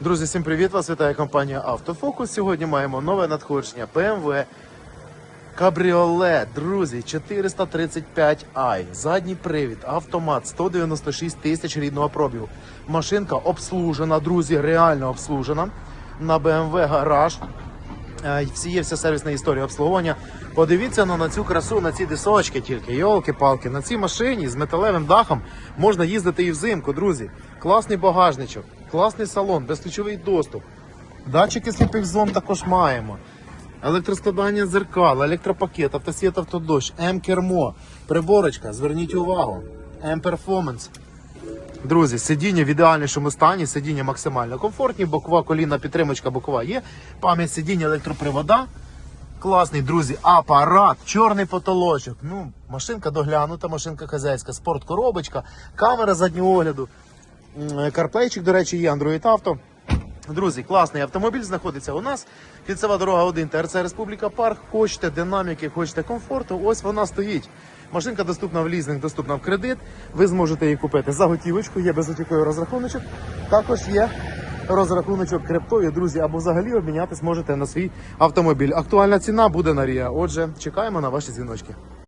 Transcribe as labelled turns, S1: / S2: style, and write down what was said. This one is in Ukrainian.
S1: Друзі, всім привіт! Вас вітає компанія Автофокус. Сьогодні маємо нове надходження BMW Кабріолет, друзі, 435i, задній привід, автомат, 196 тисяч рідного пробігу. Машинка обслужена, друзі, реально обслужена. На BMW гараж. Е, Всі є вся сервісна історія обслуговування. Подивіться ну, на цю красу, на ці дисочки тільки. Йолки-палки, на цій машині з металевим дахом можна їздити і взимку, друзі. Класний багажничок, класний салон, безключовий доступ. Датчики сліпих зон також маємо. Електроскладання дзеркал, електропакет, автосвіт, автодощ, М-кермо, приборочка, зверніть увагу, М-перформанс. Друзі, сидіння в ідеальнішому стані, сидіння максимально комфортні, бокова коліна, підтримочка бокова є, пам'ять сидіння, електропривода. Класний, друзі, апарат, чорний потолочок. Ну, машинка доглянута, машинка хазяйська, спорткоробочка, камера заднього огляду. М, Карплейчик, до речі, є Android Auto. Друзі, класний автомобіль знаходиться у нас. Кільцева дорога 1, ТРЦ Республіка Парк. Хочете динаміки, хочете комфорту. Ось вона стоїть. Машинка доступна в лізинг, доступна в кредит. Ви зможете її купити за готівочку, є безготівковий розрахуночок. Також є розрахуночок криптові, друзі, або взагалі обмінятись можете на свій автомобіль. Актуальна ціна буде на Рія. Отже, чекаємо на ваші дзвіночки.